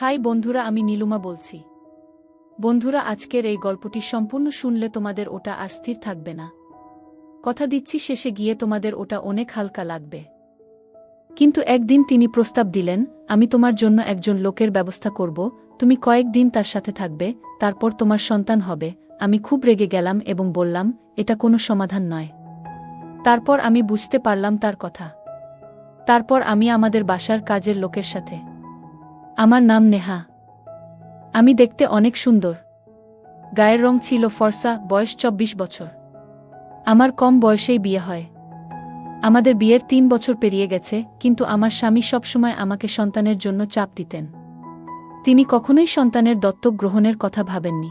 High বন্ধুরা, আমি নীলুমা বলছি। বন্ধুরা, আজকের এই গল্পটি সম্পূর্ণ শুনলে তোমাদের ওটা আর স্থির থাকবে না। কথা দিচ্ছি, শেষে গিয়ে তোমাদের ওটা অনেক হালকা লাগবে। কিন্তু একদিন তিনি প্রস্তাব দিলেন, আমি তোমার জন্য একজন লোকের ব্যবস্থা করব, তুমি কয়েকদিন তার সাথে থাকবে, তারপর তোমার সন্তান হবে, আমি খুব রেগে গেলাম এবং বললাম, এটা কোনো সমাধান নয়। তারপর আমি বুঝতে পারলাম তার কথা। তারপর আমি আমাদের বাসার কাজের লোকের সাথে আমার নাম নেহা। আমি দেখতে অনেক সুন্দর। গায়ের রং ছিল ফর্সা, বয়স চব্বিশ বছর। আমার কম বয়সেই বিয়ে হয়। আমাদের বিয়ের তিন বছর পেরিয়ে গেছে, কিন্তু আমার স্বামী সবসময় আমাকে সন্তানের জন্য চাপ দিতেন। তিনি কখনোই সন্তানের দত্তক গ্রহণের কথা ভাবেননি।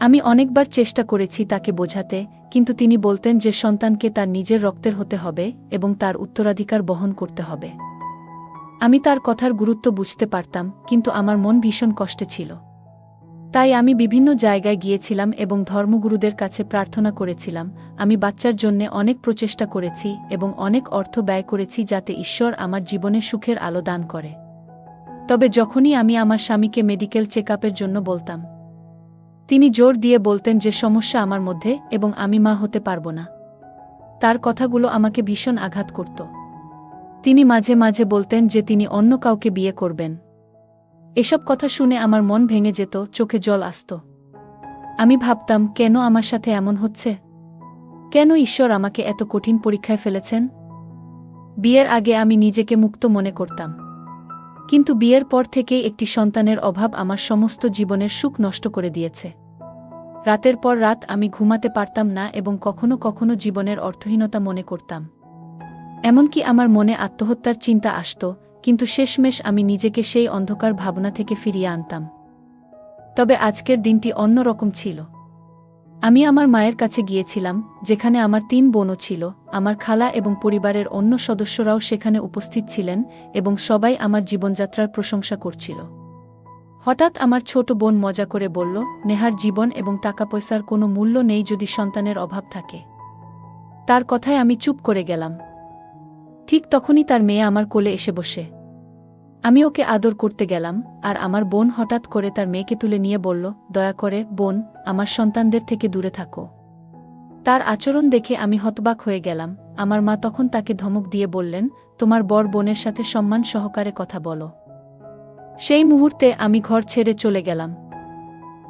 আমি অনেকবার চেষ্টা করেছি তাকে বোঝাতে, কিন্তু তিনি বলতেন যে সন্তানকে তার নিজের রক্তের হতে হবে এবং তার উত্তরাধিকার বহন করতে হবে। আমি তার কথার গুরুত্ব বুঝতে পারতাম, কিন্তু আমার মন ভীষণ কষ্টে ছিল। তাই আমি বিভিন্ন জায়গায় গিয়েছিলাম এবং ধর্মগুরুদের কাছে প্রার্থনা করেছিলাম, আমি বাচ্চার জন্যে অনেক প্রচেষ্টা করেছি এবং অনেক অর্থ ব্যয় করেছি যাতে ঈশ্বর আমার জীবনে সুখের আলো দান করে। তবে যখনই আমি আমার স্বামীকে মেডিকেল চেক জন্য বলতাম, তিনি জোর দিয়ে বলতেন যে সমস্যা আমার মধ্যে এবং আমি মা হতে পারব না। তার কথাগুলো আমাকে ভীষণ আঘাত করত। তিনি মাঝে মাঝে বলতেন যে তিনি অন্য কাউকে বিয়ে করবেন। এসব কথা শুনে আমার মন ভেঙে যেত, চোখে জল আসত। আমি ভাবতাম, কেন আমার সাথে এমন হচ্ছে? কেন ঈশ্বর আমাকে এত কঠিন পরীক্ষায় ফেলেছেন? বিয়ের আগে আমি নিজেকে মুক্ত মনে করতাম। কিন্তু বিয়ের পর থেকেই একটি সন্তানের অভাব আমার সমস্ত জীবনের সুখ নষ্ট করে দিয়েছে। রাতের পর রাত আমি ঘুমাতে পারতাম না এবং কখনো কখনো জীবনের অর্থহীনতা মনে করতাম। এমনকি আমার মনে আত্মহত্যার চিন্তা আসত, কিন্তু শেষমেশ আমি নিজেকে সেই অন্ধকার ভাবনা থেকে ফিরিয়ে আনতাম। তবে আজকের দিনটি অন্যরকম ছিল। আমি আমার মায়ের কাছে গিয়েছিলাম, যেখানে আমার তিন বোনও ছিল, আমার খালা এবং পরিবারের অন্য সদস্যরাও সেখানে উপস্থিত ছিলেন এবং সবাই আমার জীবনযাত্রার প্রশংসা করছিল। হঠাৎ আমার ছোট বোন মজা করে বলল, নেহার জীবন এবং টাকা পয়সার কোনো মূল্য নেই যদি সন্তানের অভাব থাকে। তার কথায় আমি চুপ করে গেলাম। ঠিক তখনই তার মেয়ে আমার কোলে এসে বসে। আমি ওকে আদর করতে গেলাম, আর আমার বোন হঠাৎ করে তার মেয়েকে তুলে নিয়ে বলল, দয়া করে, বোন, আমার সন্তানদের থেকে দূরে থাকো। তার আচরণ দেখে আমি হতবাক হয়ে গেলাম। আমার মা তখন তাকে ধমক দিয়ে বললেন, তোমার বর বোনের সাথে সম্মান সহকারে কথা বলো। সেই মুহূর্তে আমি ঘর ছেড়ে চলে গেলাম।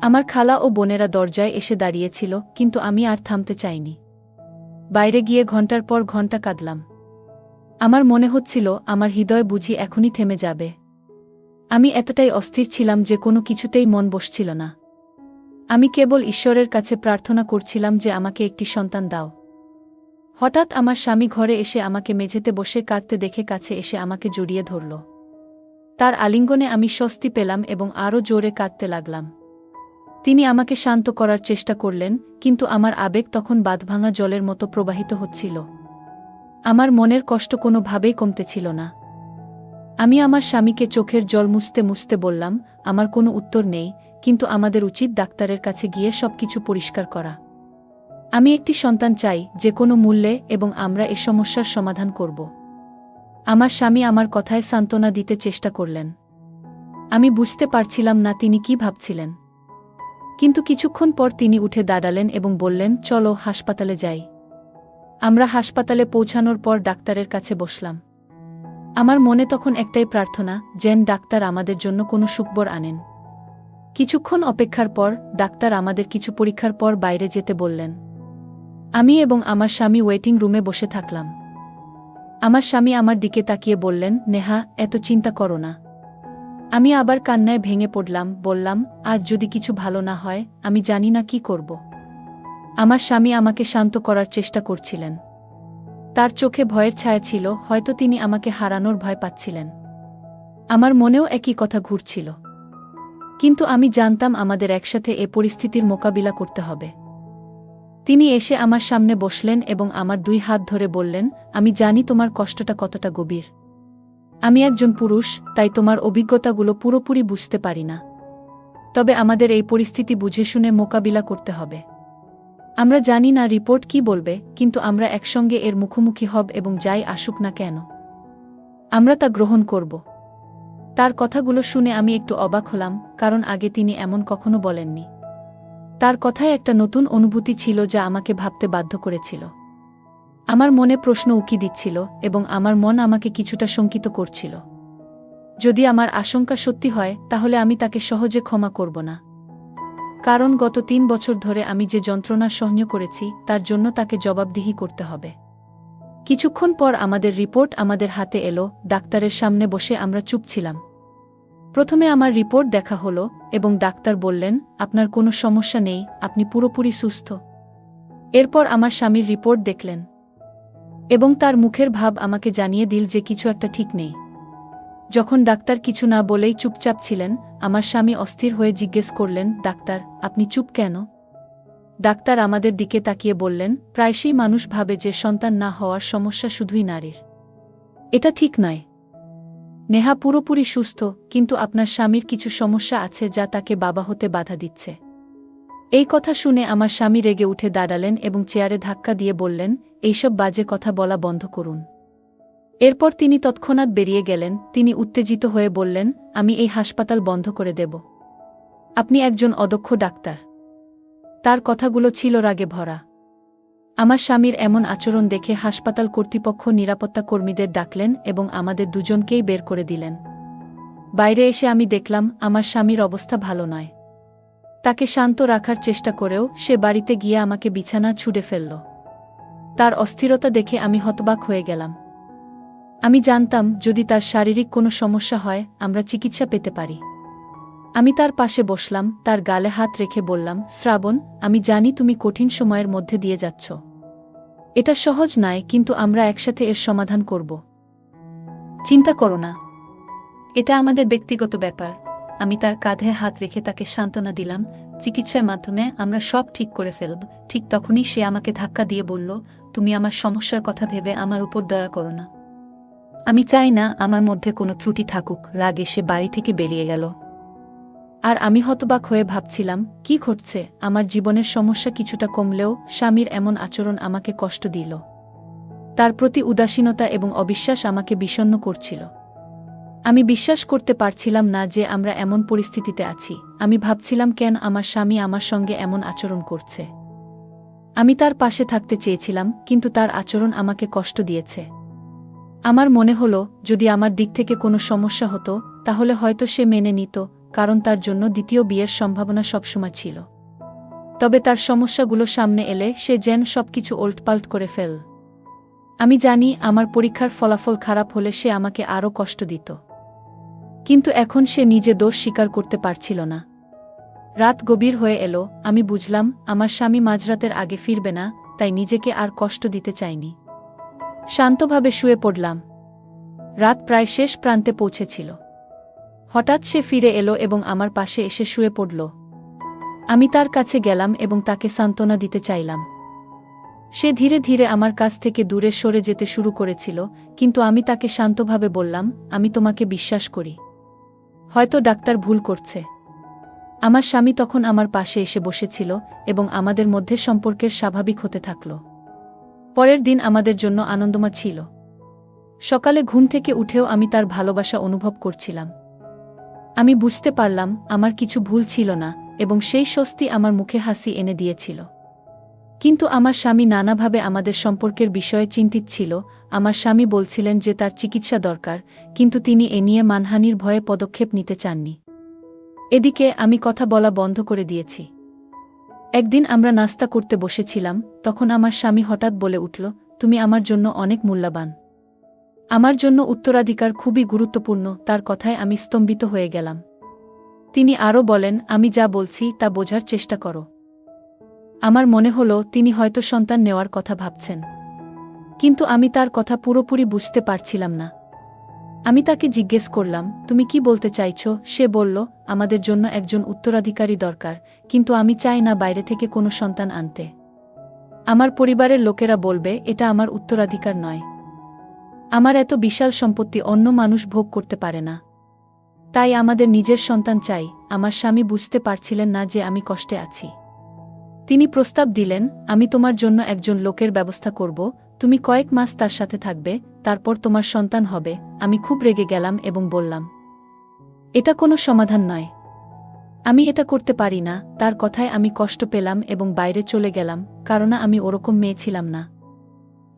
আমার খালা ও বোনেরা দরজায় এসে দাঁড়িয়েছিল, কিন্তু আমি আর থামতে চাইনি। বাইরে গিয়ে ঘণ্টার পর ঘণ্টা কাঁদলাম। আমার মনে হচ্ছিল, আমার হৃদয় বুঝি এখনই থেমে যাবে। আমি এতটাই অস্থির ছিলাম যে কোনো কিছুতেই মন বসছিল না। আমি কেবল ঈশ্বরের কাছে প্রার্থনা করছিলাম যে আমাকে একটি সন্তান দাও। হঠাৎ আমার স্বামী ঘরে এসে আমাকে মেঝেতে বসে কাঁদতে দেখে কাছে এসে আমাকে জড়িয়ে ধরল। তার আলিঙ্গনে আমি স্বস্তি পেলাম এবং আরও জোরে কাঁদতে লাগলাম। তিনি আমাকে শান্ত করার চেষ্টা করলেন, কিন্তু আমার আবেগ তখন বাঁধভাঙা জলের মতো প্রবাহিত হচ্ছিল। আমার মনের কষ্ট কোনোভাবেই কমতেছিল না। আমি আমার স্বামীকে চোখের জল মুছতে মুছতে বললাম, আমার কোনো উত্তর নেই, কিন্তু আমাদের উচিত ডাক্তারের কাছে গিয়ে সবকিছু পরিষ্কার করা। আমি একটি সন্তান চাই, যে কোনো মূল্যে এবং আমরা এ সমস্যার সমাধান করব। আমার স্বামী আমার কথায় সান্ত্বনা দিতে চেষ্টা করলেন। আমি বুঝতে পারছিলাম না তিনি কি ভাবছিলেন। কিন্তু কিছুক্ষণ পর তিনি উঠে দাঁড়ালেন এবং বললেন, চলো হাসপাতালে যাই। আমরা হাসপাতালে পৌঁছানোর পর ডাক্তারের কাছে বসলাম। আমার মনে তখন একটাই প্রার্থনা, যেন ডাক্তার আমাদের জন্য কোনো সুখবর আনেন। কিছুক্ষণ অপেক্ষার পর ডাক্তার আমাদের কিছু পরীক্ষার পর বাইরে যেতে বললেন। আমি এবং আমার স্বামী ওয়েটিং রুমে বসে থাকলাম। আমার স্বামী আমার দিকে তাকিয়ে বললেন, নেহা, এত চিন্তা করো না। আমি আবার কান্নায় ভেঙে পড়লাম, বললাম, আজ যদি কিছু ভালো না হয়, আমি জানি না কি করব। আমার স্বামী আমাকে শান্ত করার চেষ্টা করছিলেন। তার চোখে ভয়ের ছায়া ছিল, হয়তো তিনি আমাকে হারানোর ভয় পাচ্ছিলেন। আমার মনেও একই কথা ঘুরছিল। কিন্তু আমি জানতাম আমাদের একসাথে এ পরিস্থিতির মোকাবিলা করতে হবে। তিনি এসে আমার সামনে বসলেন এবং আমার দুই হাত ধরে বললেন, আমি জানি তোমার কষ্টটা কতটা গভীর। আমি একজন পুরুষ, তাই তোমার অভিজ্ঞতাগুলো পুরোপুরি বুঝতে পারি না। তবে আমাদের এই পরিস্থিতি বুঝে শুনে মোকাবিলা করতে হবে। আমরা জানি না রিপোর্ট কি বলবে, কিন্তু আমরা একসঙ্গে এর মুখোমুখি হব এবং যাই আসুক না কেন। আমরা তা গ্রহণ করব। তার কথাগুলো শুনে আমি একটু অবাক হলাম, কারণ আগে তিনি এমন কখনো বলেননি। তার কথায় একটা নতুন অনুভূতি ছিল যা আমাকে ভাবতে বাধ্য করেছিল। আমার মনে প্রশ্ন উকি দিচ্ছিল এবং আমার মন আমাকে কিছুটা শঙ্কিত করছিল। যদি আমার আশঙ্কা সত্যি হয়, তাহলে আমি তাকে সহজে ক্ষমা করব না। কারণ গত তিন বছর ধরে আমি যে যন্ত্রণা সহ্য করেছি, তার জন্য তাকে জবাবদিহি করতে হবে। কিছুক্ষণ পর আমাদের রিপোর্ট আমাদের হাতে এলো, ডাক্তারের সামনে বসে আমরা চুপ ছিলাম। প্রথমে আমার রিপোর্ট দেখা হলো এবং ডাক্তার বললেন, আপনার কোনো সমস্যা নেই, আপনি পুরোপুরি সুস্থ। এরপর আমার স্বামীর রিপোর্ট দেখলেন এবং তার মুখের ভাব আমাকে জানিয়ে দিল যে কিছু একটা ঠিক নেই। যখন ডাক্তার কিছু না বলেই চুপচাপ ছিলেন, আমার স্বামী অস্থির হয়ে জিজ্ঞেস করলেন, ডাক্তার, আপনি চুপ কেন? ডাক্তার আমাদের দিকে তাকিয়ে বললেন, প্রায়শই মানুষ ভাবে যে সন্তান না হওয়ার সমস্যা শুধুই নারীর। এটা ঠিক নয়। নেহা পুরোপুরি সুস্থ, কিন্তু আপনার স্বামীর কিছু সমস্যা আছে যা তাকে বাবা হতে বাধা দিচ্ছে। এই কথা শুনে আমার স্বামী রেগে উঠে দাঁড়ালেন এবং চেয়ারে ধাক্কা দিয়ে বললেন, এইসব বাজে কথা বলা বন্ধ করুন। এরপর তিনি তৎক্ষণাৎ বেরিয়ে গেলেন, তিনি উত্তেজিত হয়ে বললেন, আমি এই হাসপাতাল বন্ধ করে দেব। আপনি একজন অদক্ষ ডাক্তার। তার কথাগুলো ছিল রাগে ভরা। আমার স্বামীর এমন আচরণ দেখে হাসপাতাল কর্তৃপক্ষ নিরাপত্তা কর্মীদের ডাকলেন এবং আমাদের দুজনকেই বের করে দিলেন। বাইরে এসে আমি দেখলাম, আমার স্বামীর অবস্থা ভালো নয়। তাকে শান্ত রাখার চেষ্টা করেও সে বাড়িতে গিয়ে আমাকে বিছানা ছুড়ে ফেলল। তার অস্থিরতা দেখে আমি হতবাক হয়ে গেলাম। আমি জানতাম যদি তার শারীরিক কোনো সমস্যা হয়, আমরা চিকিৎসা পেতে পারি। আমি তার পাশে বসলাম, তার গালে হাত রেখে বললাম, শ্রাবণ, আমি জানি তুমি কঠিন সময়ের মধ্যে দিয়ে যাচ্ছ। এটা সহজ নয়, কিন্তু আমরা একসাথে এর সমাধান করব। চিন্তা করো না। এটা আমাদের ব্যক্তিগত ব্যাপার। আমি তার কাঁধে হাত রেখে তাকে সান্ত্বনা দিলাম, চিকিৎসার মাধ্যমে আমরা সব ঠিক করে ফেলব। ঠিক তখনই সে আমাকে ধাক্কা দিয়ে বলল, তুমি আমার সমস্যার কথা ভেবে আমার উপর দয়া করো না। আমি চাই না আমার মধ্যে কোনো ত্রুটি থাকুক, রাগে সে বাড়ি থেকে বেরিয়ে গেল। আর আমি হতবাক হয়ে ভাবছিলাম, কি ঘটছে? আমার জীবনের সমস্যা কিছুটা কমলেও স্বামীর এমন আচরণ আমাকে কষ্ট দিল। তার প্রতি উদাসীনতা এবং অবিশ্বাস আমাকে বিষণ্ন করছিল। আমি বিশ্বাস করতে পারছিলাম না যে আমরা এমন পরিস্থিতিতে আছি। আমি ভাবছিলাম, কেন আমার স্বামী আমার সঙ্গে এমন আচরণ করছে? আমি তার পাশে থাকতে চেয়েছিলাম, কিন্তু তার আচরণ আমাকে কষ্ট দিয়েছে। আমার মনে হলো, যদি আমার দিক থেকে কোনো সমস্যা হতো, তাহলে হয়তো সে মেনে নিত, কারণ তার জন্য দ্বিতীয় বিয়ের সম্ভাবনা সবসময় ছিল। তবে তার সমস্যাগুলো সামনে এলে সে যেন সবকিছু ওল্টপাল্ট করে ফেল। আমি জানি আমার পরীক্ষার ফলাফল খারাপ হলে সে আমাকে আরও কষ্ট দিত। কিন্তু এখন সে নিজে দোষ স্বীকার করতে পারছিল না। রাত গভীর হয়ে এলো, আমি বুঝলাম, আমার স্বামী মাঝরাতের আগে ফিরবে না, তাই নিজেকে আর কষ্ট দিতে চাইনি শান্তভাবে শুয়ে পড়লাম। রাত প্রায় শেষ প্রান্তে পৌঁছেছিল। হঠাৎ সে ফিরে এলো এবং আমার পাশে এসে শুয়ে পড়ল। আমি তার কাছে গেলাম এবং তাকে সান্ত্বনা দিতে চাইলাম। সে ধীরে ধীরে আমার কাছ থেকে দূরে সরে যেতে শুরু করেছিল, কিন্তু আমি তাকে শান্তভাবে বললাম, আমি তোমাকে বিশ্বাস করি। হয়তো ডাক্তার ভুল করছে। আমার স্বামী তখন আমার পাশে এসে বসেছিল এবং আমাদের মধ্যে সম্পর্কের স্বাভাবিক হতে থাকল। পরের দিন আমাদের জন্য আনন্দমা ছিল। সকালে ঘুম থেকে উঠেও আমি তার ভালোবাসা অনুভব করছিলাম। আমি বুঝতে পারলাম আমার কিছু ভুল ছিল না এবং সেই স্বস্তি আমার মুখে হাসি এনে দিয়েছিল। কিন্তু আমার স্বামী নানাভাবে আমাদের সম্পর্কের বিষয়ে চিন্তিত ছিল। আমার স্বামী বলছিলেন যে তার চিকিৎসা দরকার, কিন্তু তিনি এ নিয়ে মানহানির ভয়ে পদক্ষেপ নিতে চাননি। এদিকে আমি কথা বলা বন্ধ করে দিয়েছি। একদিন আমরা নাস্তা করতে বসেছিলাম, তখন আমার স্বামী হঠাৎ বলে উঠল, তুমি আমার জন্য অনেক মূল্যবান। আমার জন্য উত্তরাধিকার খুবই গুরুত্বপূর্ণ, তার কথায় আমি স্তম্ভিত হয়ে গেলাম। তিনি আরও বলেন, আমি যা বলছি, তা বোঝার চেষ্টা করো। আমার মনে হল, তিনি হয়তো সন্তান নেওয়ার কথা ভাবছেন। কিন্তু আমি তার কথা পুরোপুরি বুঝতে পারছিলাম না। আমি তাকে জিজ্ঞেস করলাম, তুমি কি বলতে চাইছ? সে বলল, আমাদের জন্য একজন উত্তরাধিকারী দরকার, কিন্তু আমি চাই না বাইরে থেকে কোনো সন্তান আনতে। আমার পরিবারের লোকেরা বলবে, এটা আমার উত্তরাধিকার নয়। আমার এত বিশাল সম্পত্তি অন্য মানুষ ভোগ করতে পারে না। তাই আমাদের নিজের সন্তান চাই। আমার স্বামী বুঝতে পারছিলেন না যে আমি কষ্টে আছি। তিনি প্রস্তাব দিলেন, আমি তোমার জন্য একজন লোকের ব্যবস্থা করব তুমি কয়েক মাস তার সাথে থাকবে, তারপর তোমার সন্তান হবে, আমি খুব রেগে গেলাম এবং বললাম, এটা কোনো সমাধান নয়। আমি এটা করতে পারি না, তার কথায় আমি কষ্ট পেলাম এবং বাইরে চলে গেলাম কারণ আমি ওরকম মেয়ে ছিলাম না।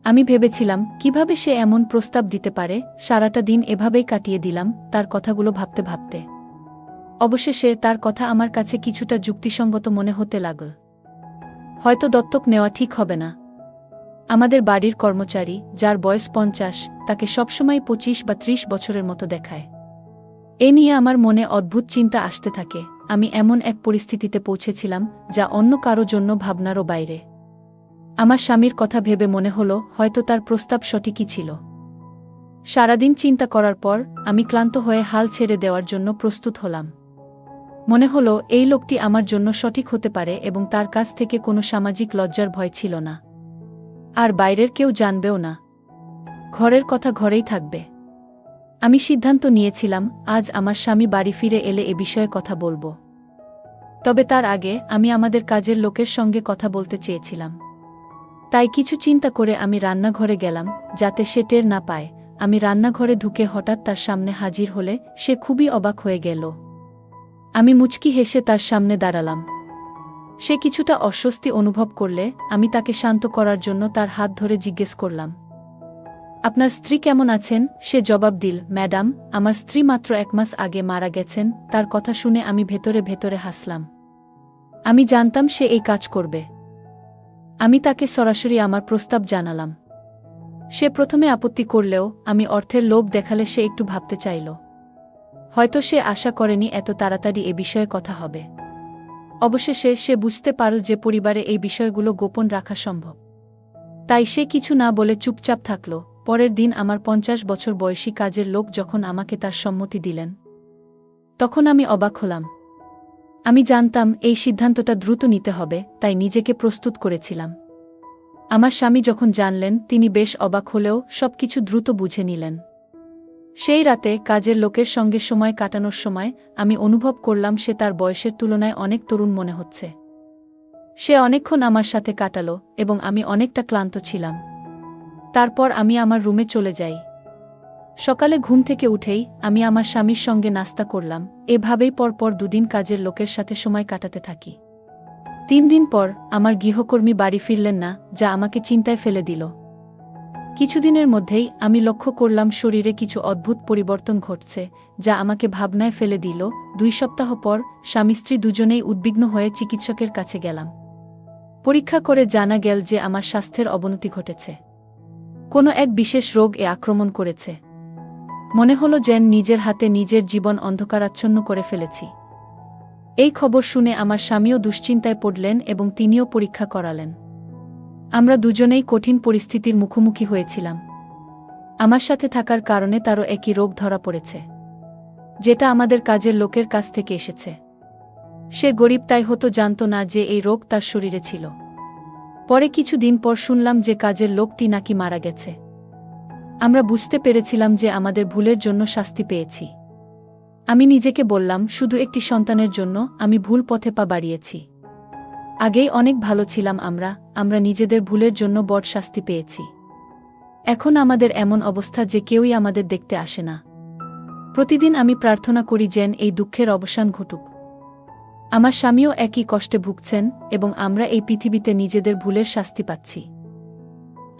আমি ভেবেছিলাম, কীভাবে সে এমন প্রস্তাব দিতে পারে, সারাটা দিন এভাবেই কাটিয়ে দিলাম, তার কথাগুলো ভাবতে ভাবতে। অবশেষে তার কথা আমার কাছে কিছুটা যুক্তিসঙ্গত মনে হতে লাগল। হয়তো দত্তক নেওয়া ঠিক হবে না। আমাদের বাড়ির কর্মচারী, যার বয়স পঞ্চাশ, তাকে সবসময় পঁচিশ বা ত্রিশ বছরের মতো দেখায়। এ নিয়ে আমার মনে অদ্ভুত চিন্তা আসতে থাকে। আমি এমন এক পরিস্থিতিতে পৌঁছেছিলাম, যা অন্য কারও জন্য ভাবনারও বাইরে। আমার স্বামীর কথা ভেবে মনে হল, হয়তো তার প্রস্তাব সঠিকই ছিল। সারাদিন চিন্তা করার পর, আমি ক্লান্ত হয়ে হাল ছেড়ে দেওয়ার জন্য প্রস্তুত হলাম। মনে হল, এই লোকটি আমার জন্য সঠিক হতে পারে এবং তার কাছ থেকে কোনো সামাজিক লজ্জার ভয় ছিল না। আর বাইরের কেউ জানবেও না। ঘরের কথা ঘরেই থাকবে। আমি সিদ্ধান্ত নিয়েছিলাম, আজ আমার স্বামী বাড়ি ফিরে এলে এ বিষয়ে কথা বলব। তবে তার আগে আমি আমাদের কাজের লোকের সঙ্গে কথা বলতে চেয়েছিলাম। তাই কিছু চিন্তা করে আমি রান্নাঘরে গেলাম, যাতে সে টের না পায়। আমি রান্নাঘরে ঢুকে হঠাৎ তার সামনে হাজির হলে সে খুবই অবাক হয়ে গেল। আমি মুচকি হেসে তার সামনে দাঁড়ালাম। সে কিছুটা অস্বস্তি অনুভব করলে আমি তাকে শান্ত করার জন্য তার হাত ধরে জিজ্ঞেস করলাম। আপনার স্ত্রী কেমন আছেন? সে জবাব দিল, ম্যাডাম, আমার স্ত্রী মাত্র এক মাস আগে মারা গেছেন, তার কথা শুনে আমি ভেতরে ভেতরে হাসলাম। আমি জানতাম সে এই কাজ করবে। আমি তাকে সরাসরি আমার প্রস্তাব জানালাম। সে প্রথমে আপত্তি করলেও আমি অর্থের লোভ দেখালে সে একটু ভাবতে চাইল। হয়তো সে আশা করেনি এত তাড়াতাড়ি এ বিষয়ে কথা হবে। অবশেষে সে বুঝতে পারল যে পরিবারে এই বিষয়গুলো গোপন রাখা সম্ভব। তাই সে কিছু না বলে চুপচাপ থাকল। পরের দিন আমার পঞ্চাশ বছর বয়সী কাজের লোক যখন আমাকে তার সম্মতি দিলেন, তখন আমি অবাক হলাম। আমি জানতাম এই সিদ্ধান্তটা দ্রুত নিতে হবে, তাই নিজেকে প্রস্তুত করেছিলাম। আমার স্বামী যখন জানলেন, তিনি বেশ অবাক হলেও সবকিছু দ্রুত বুঝে নিলেন। সেই রাতে কাজের লোকের সঙ্গে সময় কাটানোর সময় আমি অনুভব করলাম সে তার বয়সের তুলনায় অনেক তরুণ মনে হচ্ছে। সে অনেকক্ষণ আমার সাথে কাটালো এবং আমি অনেকটা ক্লান্ত ছিলাম। তারপর আমি আমার রুমে চলে যাই। সকালে ঘুম থেকে উঠেই আমি আমার স্বামীর সঙ্গে নাস্তা করলাম। এভাবেই পরপর দুদিন কাজের লোকের সাথে সময় কাটাতে থাকি। তিন দিন পর আমার গৃহকর্মী বাড়ি ফিরলেন না, যা আমাকে চিন্তায় ফেলে দিল। কিছুদিনের মধ্যেই আমি লক্ষ্য করলাম শরীরে কিছু অদ্ভুত পরিবর্তন ঘটছে, যা আমাকে ভাবনায় ফেলে দিল। দুই সপ্তাহ পর স্বামী স্ত্রী দুজনেই উদ্বিগ্ন হয়ে চিকিৎসকের কাছে গেলাম। পরীক্ষা করে জানা গেল যে আমার স্বাস্থ্যের অবনতি ঘটেছে। কোনো এক বিশেষ রোগ এ আক্রমণ করেছে। মনে হলো যেন নিজের হাতে নিজের জীবন অন্ধকারাচ্ছন্ন করে ফেলেছি। এই খবর শুনে আমার স্বামীও দুশ্চিন্তায় পড়লেন এবং তিনিও পরীক্ষা করালেন। আমরা দুজনেই কঠিন পরিস্থিতির মুখোমুখি হয়েছিলাম। আমার সাথে থাকার কারণে তারও একই রোগ ধরা পড়েছে, যেটা আমাদের কাজের লোকের কাছ থেকে এসেছে। সে গরিব তাই হতো জানত না যে এই রোগ তার শরীরে ছিল। পরে কিছু দিন পর শুনলাম যে কাজের লোকটি নাকি মারা গেছে। আমরা বুঝতে পেরেছিলাম যে আমাদের ভুলের জন্য শাস্তি পেয়েছি। আমি নিজেকে বললাম, শুধু একটি সন্তানের জন্য আমি ভুল পথে পা বাড়িয়েছি। আগেই অনেক ভালো ছিলাম আমরা আমরা নিজেদের ভুলের জন্য বড় শাস্তি পেয়েছি। এখন আমাদের এমন অবস্থা যে কেউই আমাদের দেখতে আসে না। প্রতিদিন আমি প্রার্থনা করি যেন এই দুঃখের অবসান ঘটুক। আমার স্বামীও একই কষ্টে ভুগছেন এবং আমরা এই পৃথিবীতে নিজেদের ভুলের শাস্তি পাচ্ছি।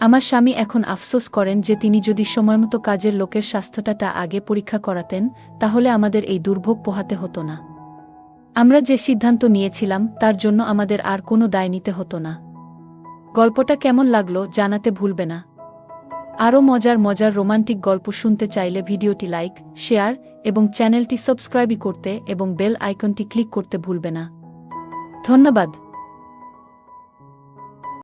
আমার স্বামী এখন আফসোস করেন যে তিনি যদি সময়মতো কাজের লোকের স্বাস্থ্যটা আগে পরীক্ষা করাতেন, তাহলে আমাদের এই দুর্ভোগ পোহাতে হতো না। আমরা যে সিদ্ধান্ত নিয়েছিলাম, তার জন্য আমাদের আর কোনো দায় নিতে হতো না। গল্পটা কেমন লাগল জানাতে ভুলবে না। আরও মজার মজার রোমান্টিক গল্প শুনতে চাইলে ভিডিওটি লাইক, শেয়ার এবং চ্যানেলটি সাবস্ক্রাইবই করতে এবং বেল আইকনটি ক্লিক করতে ভুলবে না। ধন্যবাদ।